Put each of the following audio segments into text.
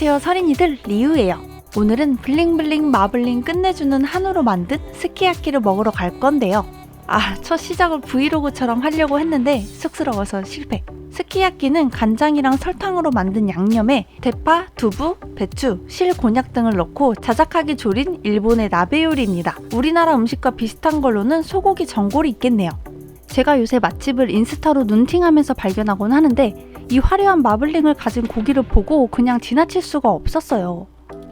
안녕하세요 서린이들 리우예요. 오늘은 블링블링 마블링 끝내주는 한우로 만든 스키야키를 먹으러 갈 건데요. 아, 첫 시작을 브이로그처럼 하려고 했는데 쑥스러워서 실패. 스키야키는 간장이랑 설탕으로 만든 양념에 대파, 두부, 배추, 실, 곤약 등을 넣고 자작하게 조린 일본의 나베 요리입니다. 우리나라 음식과 비슷한 걸로는 소고기 전골이 있겠네요. 제가 요새 맛집을 인스타로 눈팅하면서 발견하곤 하는데 이 화려한 마블링을 가진 고기를 보고 그냥 지나칠 수가 없었어요.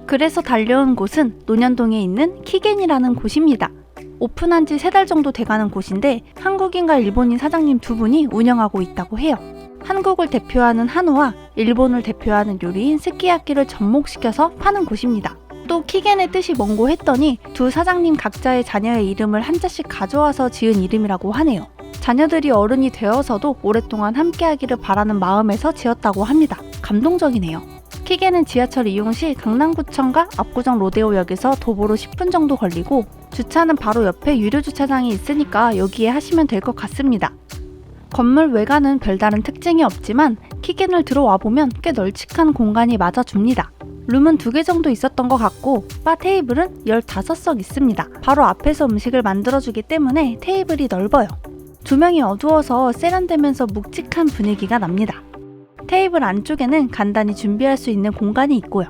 그래서 달려온 곳은 논현동에 있는 키겐이라는 곳입니다. 오픈한 지 세 달 정도 돼가는 곳인데 한국인과 일본인 사장님 두 분이 운영하고 있다고 해요. 한국을 대표하는 한우와 일본을 대표하는 요리인 스키야키를 접목시켜서 파는 곳입니다. 또 키겐의 뜻이 뭔고 했더니 두 사장님 각자의 자녀의 이름을 한자씩 가져와서 지은 이름이라고 하네요. 자녀들이 어른이 되어서도 오랫동안 함께하기를 바라는 마음에서 지었다고 합니다. 감동적이네요. 키게는 지하철 이용 시 강남구청과 압구정 로데오역에서 도보로 10분 정도 걸리고 주차는 바로 옆에 유료 주차장이 있으니까 여기에 하시면 될 것 같습니다. 건물 외관은 별다른 특징이 없지만 키겐을 들어와 보면 꽤 널찍한 공간이 맞아줍니다. 룸은 두 개 정도 있었던 것 같고 바 테이블은 15석 있습니다. 바로 앞에서 음식을 만들어주기 때문에 테이블이 넓어요. 조명이 어두워서 세련되면서 묵직한 분위기가 납니다. 테이블 안쪽에는 간단히 준비할 수 있는 공간이 있고요.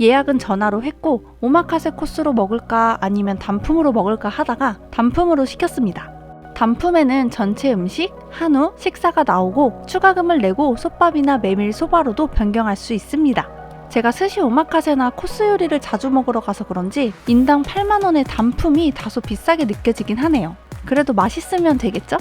예약은 전화로 했고 오마카세 코스로 먹을까 아니면 단품으로 먹을까 하다가 단품으로 시켰습니다. 단품에는 전체 음식, 한우, 식사가 나오고 추가금을 내고 솥밥이나 메밀 소바로도 변경할 수 있습니다. 제가 스시 오마카세나 코스 요리를 자주 먹으러 가서 그런지 인당 8만원의 단품이 다소 비싸게 느껴지긴 하네요. 그래도 맛있으면 되겠죠?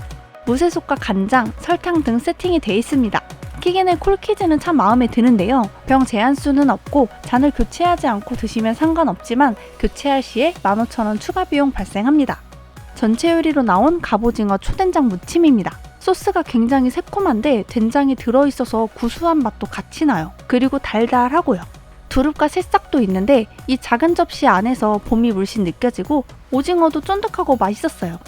무쇠솥과 간장, 설탕 등 세팅이 돼 있습니다. 키겐의 콜키즈는 참 마음에 드는데요. 병 제한수는 없고 잔을 교체하지 않고 드시면 상관없지만 교체할 시에 15,000원 추가 비용 발생합니다. 전체 요리로 나온 갑오징어 초된장 무침입니다. 소스가 굉장히 새콤한데 된장이 들어있어서 구수한 맛도 같이 나요. 그리고 달달하고요. 두릅과 새싹도 있는데 이 작은 접시 안에서 봄이 물씬 느껴지고 오징어도 쫀득하고 맛있었어요.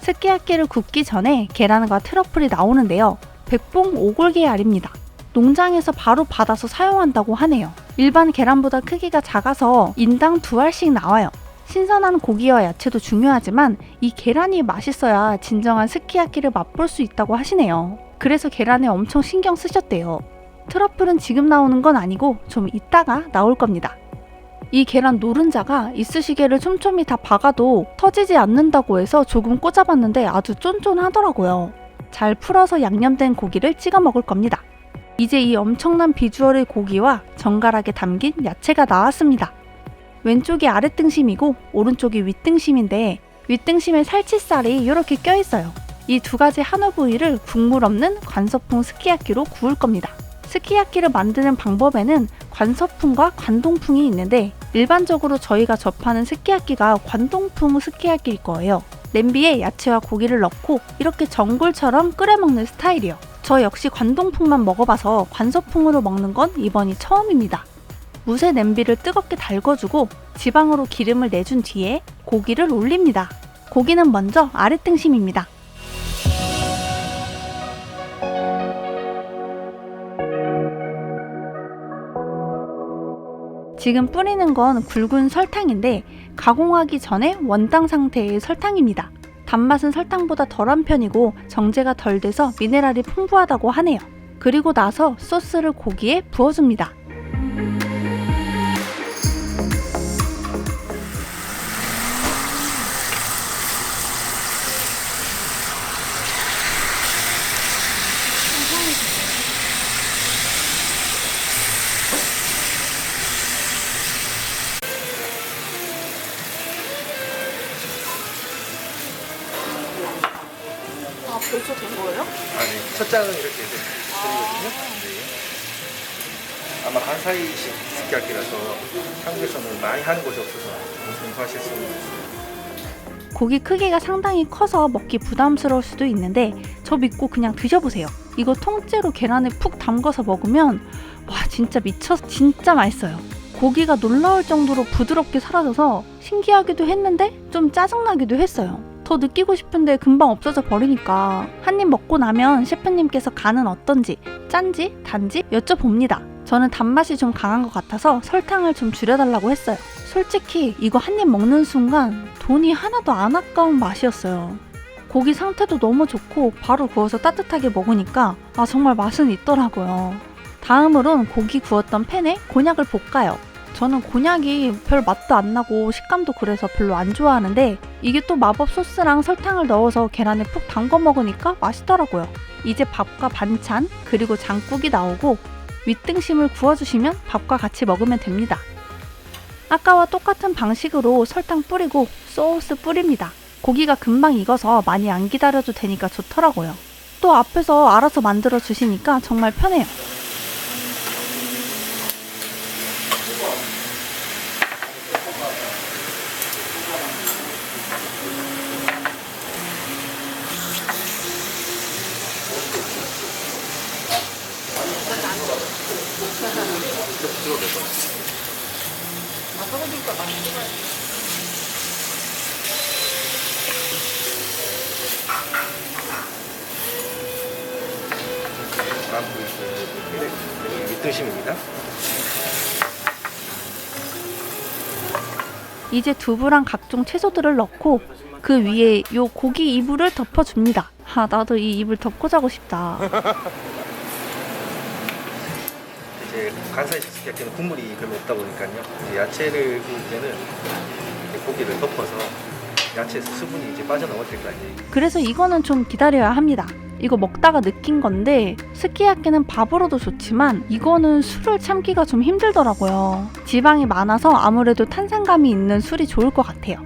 스키야키를 굽기 전에 계란과 트러플이 나오는데요. 백봉 오골계 알입니다. 농장에서 바로 받아서 사용한다고 하네요. 일반 계란보다 크기가 작아서 인당 두 알씩 나와요. 신선한 고기와 야채도 중요하지만 이 계란이 맛있어야 진정한 스키야키를 맛볼 수 있다고 하시네요. 그래서 계란에 엄청 신경 쓰셨대요. 트러플은 지금 나오는 건 아니고 좀 이따가 나올 겁니다. 이 계란 노른자가 이쑤시개를 촘촘히 다 박아도 터지지 않는다고 해서 조금 꽂아봤는데 아주 쫀쫀하더라고요. 잘 풀어서 양념된 고기를 찍어 먹을 겁니다. 이제 이 엄청난 비주얼의 고기와 정갈하게 담긴 야채가 나왔습니다. 왼쪽이 아랫등심이고 오른쪽이 윗등심인데 윗등심에 살치살이 이렇게 껴있어요. 이 두 가지 한우 부위를 국물 없는 관서풍 스키야키로 구울 겁니다. 스키야키를 만드는 방법에는 관서풍과 관동풍이 있는데 일반적으로 저희가 접하는 스키야키가 관동풍 스키야키일 거예요. 냄비에 야채와 고기를 넣고 이렇게 전골처럼 끓여 먹는 스타일이요. 저 역시 관동풍만 먹어봐서 관서풍으로 먹는 건 이번이 처음입니다. 무쇠 냄비를 뜨겁게 달궈주고 지방으로 기름을 내준 뒤에 고기를 올립니다. 고기는 먼저 아랫등심입니다. 지금 뿌리는 건 굵은 설탕인데 가공하기 전에 원당 상태의 설탕입니다. 단맛은 설탕보다 덜한 편이고 정제가 덜 돼서 미네랄이 풍부하다고 하네요. 그리고 나서 소스를 고기에 부어줍니다. 장은 이렇게 드리거든요. 네. 아마 간사이식 스키야키라서 한국에서는 많이 하는 곳이 없어서 공부하실 수 있는 고기 크기가 상당히 커서 먹기 부담스러울 수도 있는데 저 믿고 그냥 드셔보세요. 이거 통째로 계란에 푹 담가서 먹으면 와 진짜 미쳐서 진짜 맛있어요. 고기가 놀라울 정도로 부드럽게 사라져서 신기하기도 했는데 좀 짜증나기도 했어요. 더 느끼고 싶은데 금방 없어져 버리니까 한 입 먹고 나면 셰프님께서 간은 어떤지 짠지 단지 여쭤봅니다. 저는 단맛이 좀 강한 것 같아서 설탕을 좀 줄여달라고 했어요. 솔직히 이거 한 입 먹는 순간 돈이 하나도 안 아까운 맛이었어요. 고기 상태도 너무 좋고 바로 구워서 따뜻하게 먹으니까 아 정말 맛은 있더라고요. 다음으론 고기 구웠던 팬에 곤약을 볶아요. 저는 곤약이 별 맛도 안 나고 식감도 그래서 별로 안 좋아하는데 이게 또 마법 소스랑 설탕을 넣어서 계란에 푹 담궈 먹으니까 맛있더라고요. 이제 밥과 반찬 그리고 장국이 나오고 윗등심을 구워주시면 밥과 같이 먹으면 됩니다. 아까와 똑같은 방식으로 설탕 뿌리고 소스 뿌립니다. 고기가 금방 익어서 많이 안 기다려도 되니까 좋더라고요. 또 앞에서 알아서 만들어 주시니까 정말 편해요. 다음 부위 여기 밑등심입니다. 이제 두부랑 각종 채소들을 넣고 그 위에 요 고기 이불을 덮어줍니다. 아 나도 이 이불 덮고 자고 싶다. 이제 간사이 식 스키야키는 국물이 별로 없다 보니까요. 이제 야채를 구울 때는 이렇게 고기를 덮어서 야채 수분이 이제 빠져나올 때까지 그래서 이거는 좀 기다려야 합니다. 이거 먹다가 느낀 건데 스키야키는 밥으로도 좋지만 이거는 술을 참기가 좀 힘들더라고요. 지방이 많아서 아무래도 탄산감이 있는 술이 좋을 것 같아요.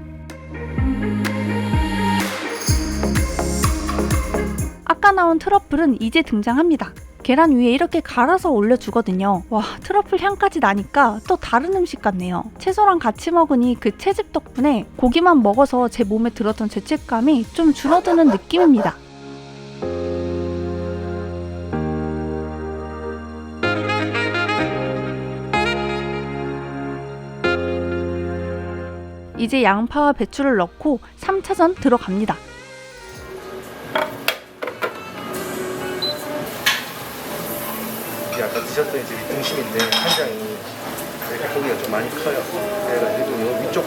아까 나온 트러플은 이제 등장합니다. 계란 위에 이렇게 갈아서 올려주거든요. 와, 트러플 향까지 나니까 또 다른 음식 같네요. 채소랑 같이 먹으니 그 채즙 덕분에 고기만 먹어서 제 몸에 들었던 죄책감이 좀 줄어드는 느낌입니다. 이제 양파와 배추를 넣고 3차전 들어갑니다. 이게 아까 드셨던 이제 밑등심인데 한 장이 이렇게 고기가 좀 많이 커요. 그래가지고 요 위쪽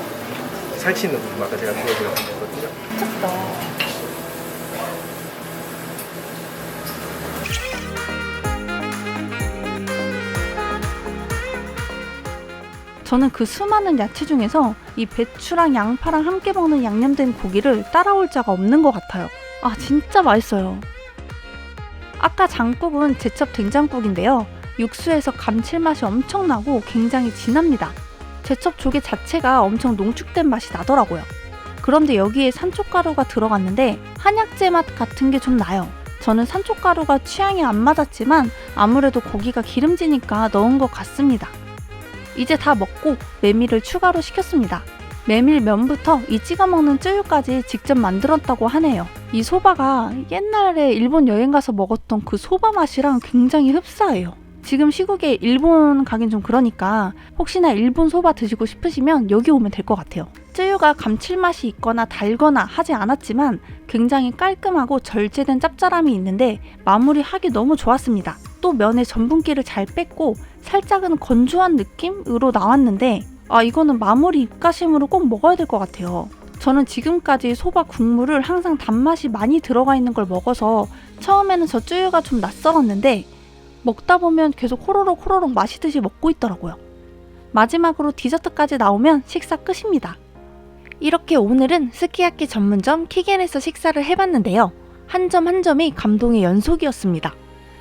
살치 있는 부분 아까 제가 보여드렸던 거거든요. 미쳤다. 저는 그 수많은 야채 중에서 이 배추랑 양파랑 함께 먹는 양념된 고기를 따라올 자가 없는 것 같아요. 아, 진짜 맛있어요. 아까 장국은 제첩 된장국인데요. 육수에서 감칠맛이 엄청나고 굉장히 진합니다. 제첩 조개 자체가 엄청 농축된 맛이 나더라고요. 그런데 여기에 산초가루가 들어갔는데 한약재 맛 같은 게 좀 나요. 저는 산초가루가 취향이 안 맞았지만 아무래도 고기가 기름지니까 넣은 것 같습니다. 이제 다 먹고 메밀을 추가로 시켰습니다. 메밀 면부터 이 찍어 먹는 쯔유까지 직접 만들었다고 하네요. 이 소바가 옛날에 일본 여행 가서 먹었던 그 소바 맛이랑 굉장히 흡사해요. 지금 시국에 일본 가긴 좀 그러니까 혹시나 일본 소바 드시고 싶으시면 여기 오면 될 것 같아요. 쯔유가 감칠맛이 있거나 달거나 하지 않았지만 굉장히 깔끔하고 절제된 짭짤함이 있는데 마무리하기 너무 좋았습니다. 또 면의 전분기를 잘 뺐고 살짝은 건조한 느낌으로 나왔는데 아 이거는 마무리 입가심으로 꼭 먹어야 될 것 같아요. 저는 지금까지 소바 국물을 항상 단맛이 많이 들어가 있는 걸 먹어서 처음에는 저 쯔유가 좀 낯설었는데 먹다 보면 계속 호로록 호로록 마시듯이 먹고 있더라고요. 마지막으로 디저트까지 나오면 식사 끝입니다. 이렇게 오늘은 스키야키 전문점 키겐에서 식사를 해봤는데요. 한점한 점이 감동의 연속이었습니다.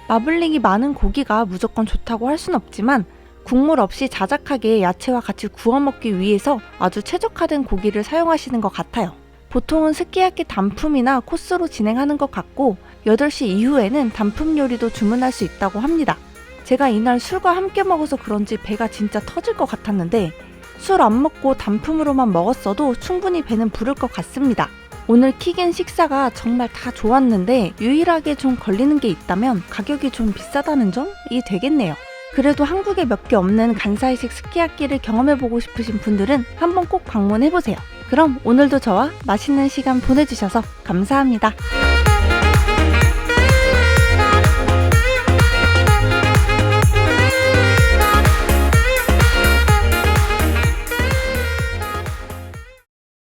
마블링이 많은 고기가 무조건 좋다고 할 순 없지만 국물 없이 자작하게 야채와 같이 구워 먹기 위해서 아주 최적화된 고기를 사용하시는 것 같아요. 보통은 스키야키 단품이나 코스로 진행하는 것 같고 8시 이후에는 단품 요리도 주문할 수 있다고 합니다. 제가 이날 술과 함께 먹어서 그런지 배가 진짜 터질 것 같았는데 술 안 먹고 단품으로만 먹었어도 충분히 배는 부를 것 같습니다. 오늘 킥인 식사가 정말 다 좋았는데 유일하게 좀 걸리는 게 있다면 가격이 좀 비싸다는 점이 되겠네요. 그래도 한국에 몇 개 없는 간사이식 스키야키를 경험해보고 싶으신 분들은 한번 꼭 방문해보세요. 그럼 오늘도 저와 맛있는 시간 보내주셔서 감사합니다.